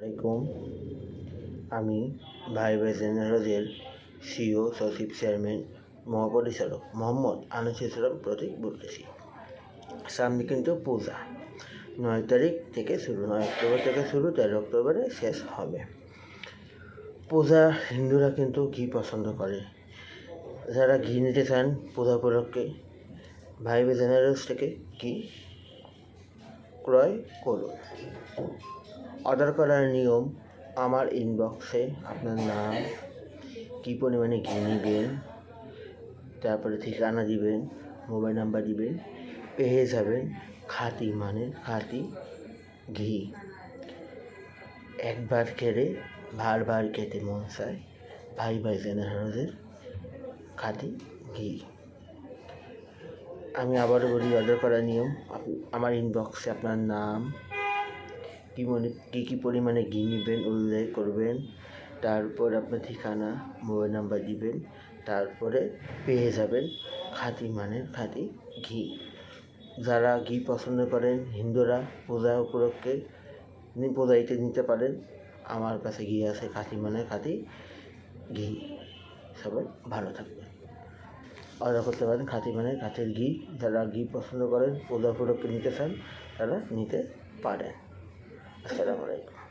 আলাইকুম। আমি ভাই ভাই জেনারেলের সিও সচিব চেয়ারম্যান মহাপরিচালক মোহাম্মদ আনিস ইসলাম প্রতীক বলতেছি। সামনে কিন্তু পূজা। নয় তারিখ থেকে শুরু, নয় অক্টোবর থেকে শুরু, তেরো অক্টোবরে শেষ হবে। পূজা হিন্দুরা কিন্তু ঘি পছন্দ করে। যারা ঘি নিতে চান পূজা উপলক্ষে ভাই জেনারেলস থেকে ঘি ক্রয় করুন। অর্ডার করার নিয়ম আমার ইনবক্সে আপনার নাম, কী পরিমাণে ঘি নেবেন, তারপরে ঠিকানা দিবেন মোবাইল নাম্বার দিবেন, পেয়ে যাবেন খাঁটি মানে খাতি ঘি। একবার খেলে বারবার খেতে মন চায় ভাই ভাই জেনারেলদের খাতি ঘি। আমি আবারও বলি অর্ডার করার নিয়ম আমার ইনবক্সে আপনার নাম কী মনে, কী কী পরিমাণে ঘি নেবেন উল্লেখ করবেন। তারপর আপনার ঠিকানা, মোবাইল নাম্বার দিবেন। তারপরে পেয়ে যাবেন খাঁটি মানে খাঁটি ঘি। যারা ঘি পছন্দ করেন, হিন্দুরা পূজা উপলক্ষে পূজাইতে নিতে পারেন। আমার কাছে ঘি আছে, খাঁটি মানে খাঁটি ঘি। সবাই ভালো থাকবেন। অর্ডার করতে পারেন খাঁটি মানে খাঁটির ঘি। যারা ঘি পছন্দ করেন, পূজা উপলক্ষে নিতে চান, তারা নিতে পারেন। 太冷了。